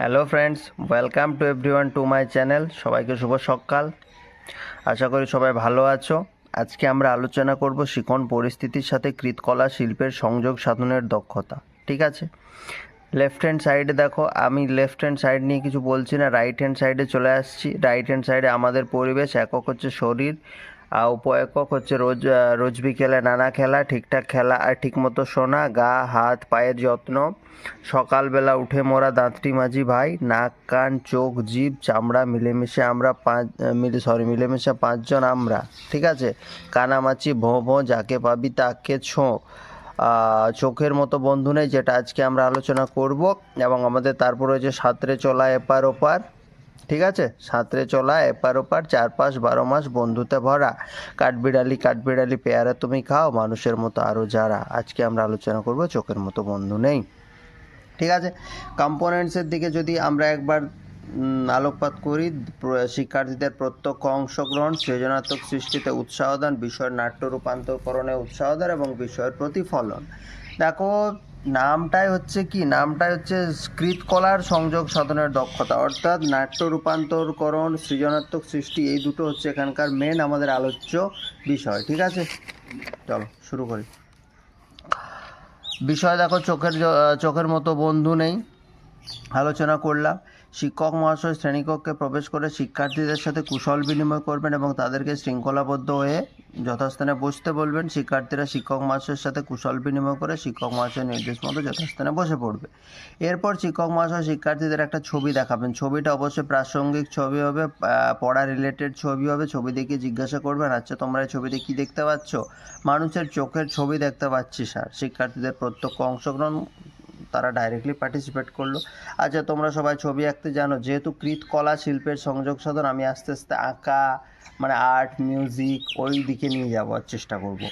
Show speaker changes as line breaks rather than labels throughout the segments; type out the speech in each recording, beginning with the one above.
Hello friends, welcome to everyone to my channel. সবাইকে শুভ সকাল। আশা করি সবাই ভালো আছো। আজকে আমরা আলোচনা করব শিকন পরিস্থিতির সাথে কৃতকলা শিল্পের সংযোগ সাধনের দক্ষতা। ঠিক আছে? লেফট হ্যান্ড সাইডে দেখো, আমি লেফট হ্যান্ড সাইড নিয়ে কিছু বলছি না রাইট হ্যান্ড সাইডে চলে আসছি। রাইট হ্যান্ড সাইডে আমাদের পরিবেশ একক হচ্ছে শরীর উপ একক হচ্ছে রোজ রোজ বিকেলে নানা খেলা, ঠিকঠাক খেলা, আর ঠিকমতো শোনা গা, হাত, পায়ের যত্ন। সকালবেলা উঠে মোরা দাঁতটি মাঝি ভাই, নাক, কান, চোখ, জিভ, চামড়া, মিলেমিশে আমরা পাঁচ মিলে সরি মিলেমিশে পাঁচজন আমরা, ঠিক আছে? কানামাছি ভোঁ ভোঁ, যাকে পাবি তাকে ছোঁ। চোখের মতো বন্ধু নেই, যেটা আজকে আমরা আলোচনা করব, এবং আমাদের তারপর রয়েছে সাঁতরে চলা এপার ওপার। ঠিক আছে? সাঁতরে চলা, এপার ওপার, চারপাশ বারো মাস বন্ধুতে ভরা। কাঠবিড়ালি কাঠবিড়ালি পেয়ারা তুমি খাও, মানুষের মতো আরও যারা। আজকে আমরা আলোচনা করব, চোখের মতো বন্ধু নেই। ঠিক আছে? কম্পোনেন্টসের দিকে যদি আমরা একবার আলোকপাত করি শিক্ষার্থীদের প্রত্যক্ষ অংশগ্রহণ, সৃজনাত্মক সৃষ্টিতে উৎসাহ দান, বিষয়ের নাট্য রূপান্তরকরণে উৎসাহ দান এবং বিষয়ের প্রতিফলন। দেখো নামটাই হচ্ছে কি? নামটাই হচ্ছে কলার সংযোগ সাধনের দক্ষতা। অর্থাৎ নাট্য রূপান্তরকরণ, সৃজনাত্মক সৃষ্টি, এই দুটো হচ্ছে এখানকার মেন আমাদের আলোচ্য বিষয়। ঠিক আছে? চলো, শুরু করি। বিষয় দেখো, চোখের চোখের মতো বন্ধু নেই। আলোচনা করলাম। শিক্ষক মহাশয় শ্রেণীকক্ষে প্রবেশ করে শিক্ষার্থীদের সাথে কুশল বিনিময় করবেন এবং তাদেরকে শৃঙ্খলাবদ্ধ হয়ে যথাস্থানে বসতে বলবেন। শিক্ষার্থীরা শিক্ষক মহাশয়ের সাথে কুশল বিনিময় করে শিক্ষক মহাশয়ের নির্দেশ মতো যথাস্থানে বসে পড়বে। এরপর শিক্ষক মহাশয় শিক্ষার্থীদের একটা ছবি দেখাবেন। ছবিটা অবশ্যই প্রাসঙ্গিক ছবি হবে পড়া রিলেটেড ছবি হবে। ছবি দেখে জিজ্ঞাসা করবেন আচ্ছা তোমরা এই ছবিতে কী দেখতে পাচ্ছ? মানুষের চোখের ছবি দেখতে পাচ্ছি, স্যার। শিক্ষার্থীদের প্রত্যক্ষ অংশগ্রহণ তারা ডাইরেক্টলি পার্টিসিপেট করল। আচ্ছা তোমরা সবাই ছবি আঁকতে জানো, যেহেতু কৃতকলা শিল্পের সংযোগ সাধন, আমি আস্তে আস্তে আঁকা মানে আর্ট মিউজিক ওই দিকে নিয়ে যাওয়ার চেষ্টা করব।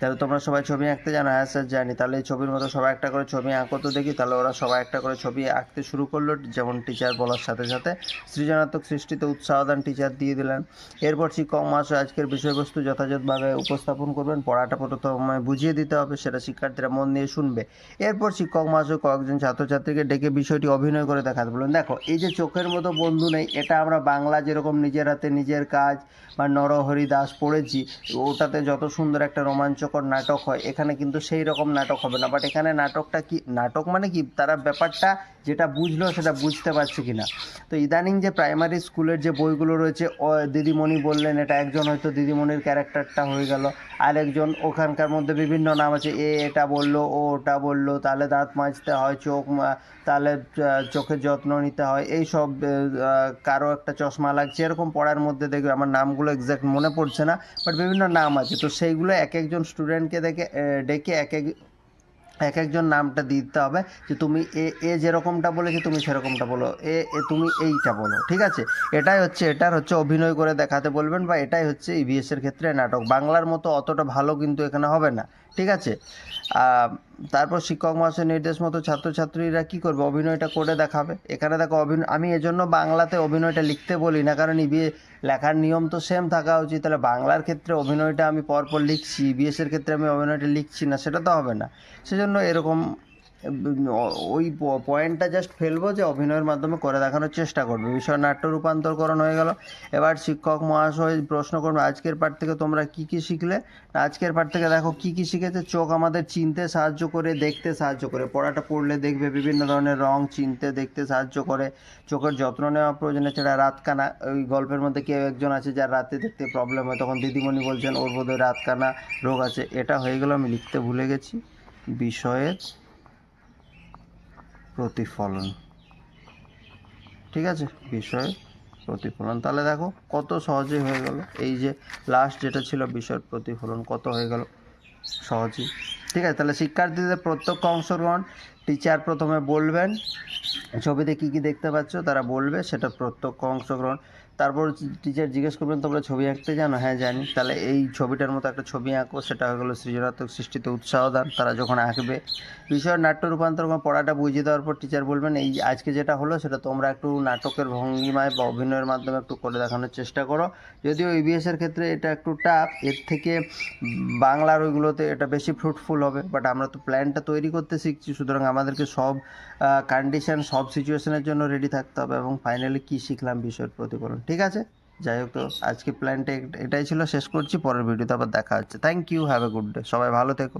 তাহলে তোমরা সবাই ছবি আঁকতে জানো হ্যাঁ স্যার জানি তাহলে এই ছবির মতো সবাই একটা করে ছবি আঁকো তো দেখি। তাহলে ওরা সবাই একটা করে ছবি আঁকতে শুরু করল, যেমন টিচার বলার সাথে সাথে। সৃজনাত্মক সৃষ্টিতে উৎসাহ দান টিচার দিয়ে দিলেন। এরপর শিক্ষক মহাশয় আজকের বিষয়বস্তু যথাযথভাবে উপস্থাপন করবেন। পড়াটা প্রথমে বুঝিয়ে দিতে হবে, সেটা শিক্ষার্থীরা মন দিয়ে শুনবে। এরপর শিক্ষক মহাশয় কয়েকজন ছাত্রছাত্রীকে ডেকে বিষয়টি অভিনয় করে দেখাতে বললেন, দেখো, এই যে চোখের মতো বন্ধু নেই, এটা আমরা বাংলা যেরকম নিজের হাতে নিজের কাজ বা নরহরি দাস পড়েছি, ওটাতে যত সুন্দর একটা রোমাঞ্চকর নাটক হয়। এখানে কিন্তু সেই রকম নাটক হবে না। বাট এখানে নাটকটা কি, নাটক মানে কি? তারা ব্যাপারটা যেটা বুঝলো সেটা বুঝতে পারছে কি না তো ইদানিং যে প্রাইমারি স্কুলের যে বইগুলো রয়েছে দিদিমণি বললেন, এটা একজন হয়তো দিদিমণির ক্যারেক্টারটা হয়ে গেল। আরেকজন ওখানকার মধ্যে বিভিন্ন নাম আছে, এ এটা বলল, ও ওটা বলল, তাহলে দাঁত মাজতে হয়, চোখ তাহলে চোখের যত্ন নিতে হয় এই সব কারও একটা চশমা লাগছে, এরকম পড়ার মধ্যে দেখবে, আমার নামগুলো এক্স্যাক্ট মনে পড়ছে না বাট বিভিন্ন নাম আছে, তো সেইগুলো এক একজন স্টুডেন্টকে দেখে ডেকে এক এক এক একজন নামটা দিতে হবে যে তুমি এ এ যেরকমটা বলেছে তুমি সেরকমটা বলো, এ এ তুমি এইটা বলো, ঠিক আছে? এটাই হচ্ছে, এটার হচ্ছে অভিনয় করে দেখাতে বলবেন বা এটাই হচ্ছে ইভিএস এর ক্ষেত্রে নাটক। বাংলার মতো অতটা ভালো কিন্তু এখানে হবে না, ঠিক আছে? তারপর শিক্ষক মহাশয়ের নির্দেশ মতো ছাত্রছাত্রীরা কি করবে? অভিনয়টা করে দেখাবে। এখানে দেখো অভিনয় আমি এজন্য বাংলাতে অভিনয়টা লিখতে বলি না, কারণ ইবিএ লেখার নিয়ম তো সেম থাকা উচিত। তাহলে বাংলার ক্ষেত্রে অভিনয়টা আমি পরপর লিখছি ইবিএসের ক্ষেত্রে আমি অভিনয়টা লিখছি না, সেটা তো হবে না। সেজন্য এরকম ওই পয়েন্টটা জাস্ট ফেলব যে অভিনয়ের মাধ্যমে করে দেখানোর চেষ্টা করবে। বিষয় নাট্য রূপান্তরকরণ হয়ে গেল। এবার শিক্ষক মহাশয় প্রশ্ন করবে, আজকের পাঠ থেকে তোমরা কি কি শিখলে? আজকের পাঠ থেকে দেখো কি কি শিখেছে। চোখ আমাদের চিনতে সাহায্য করে, দেখতে সাহায্য করে। পড়াটা পড়লে দেখবে বিভিন্ন ধরনের রং চিনতে, দেখতে সাহায্য করে। চোখের যত্ন নেওয়া প্রয়োজনে। ছাড়া রাতকানা, ওই গল্পের মধ্যে কেউ একজন আছে যার রাতে দেখতে প্রবলেম হয়, তখন দিদিমণি বলছেন, ওর বোধহয় রাতকানা রোগ আছে। এটা হয়ে গেল, আমি লিখতে ভুলে গেছি। বিষয়ের প্রতিফলন। ঠিক আছে? বিষয় প্রতিফলন। তাহলে দেখো, কত সহজেই হয়ে গেল। এই যে লাস্ট যেটা ছিল বিষয়ের প্রতিফলন, কত হয়ে গেল? সহজেই। ঠিক আছে? তাহলে শিক্ষার্থীদের প্রত্যক্ষ অংশগ্রহণ টিচার প্রথমে বলবেন, ছবিতে কি কি দেখতে পাচ্ছ? তারা বলবে, সেটা প্রত্যক্ষ অংশগ্রহণ। তারপর টিচার জিজ্ঞেস করবেন, তোমরা ছবি আঁকতে জানো? হ্যাঁ জানি। তাহলে এই ছবিটার মতো একটা ছবি আঁকো, সেটা হয়ে গেলো সৃজনাত্মক সৃষ্টিতে উৎসাহ দান তারা যখন আঁকবে, বিষয়ের নাট্য রূপান্তর পড়াটা বুঝিয়ে দেওয়ার পর টিচার বলবেন, এই আজকে যেটা হলো, সেটা তোমরা একটু নাটকের ভঙ্গিমায় বা অভিনয়ের মাধ্যমে একটু করে দেখানোর চেষ্টা করো। যদিও ইবিএস এর ক্ষেত্রে এটা একটু টাফ এর থেকে বাংলার ওইগুলোতে এটা বেশি ফ্রুটফুল হবে বাট আমরা তো প্ল্যানটা তৈরি করতে শিখছি, সুতরাং আমাদেরকে সব কন্ডিশন সব সিচুয়েশনের জন্য রেডি থাকতে হবে এবং ফাইনালি কী শিখলাম বিষয়ের প্রতিফলন। ঠিক আছে? যাই হোক তো, আজকে প্ল্যানটা এটাই ছিল। শেষ করছি, পরের ভিডিওতে আবার দেখা হচ্ছে। Thank you have a good day সবাই ভালো থেকো।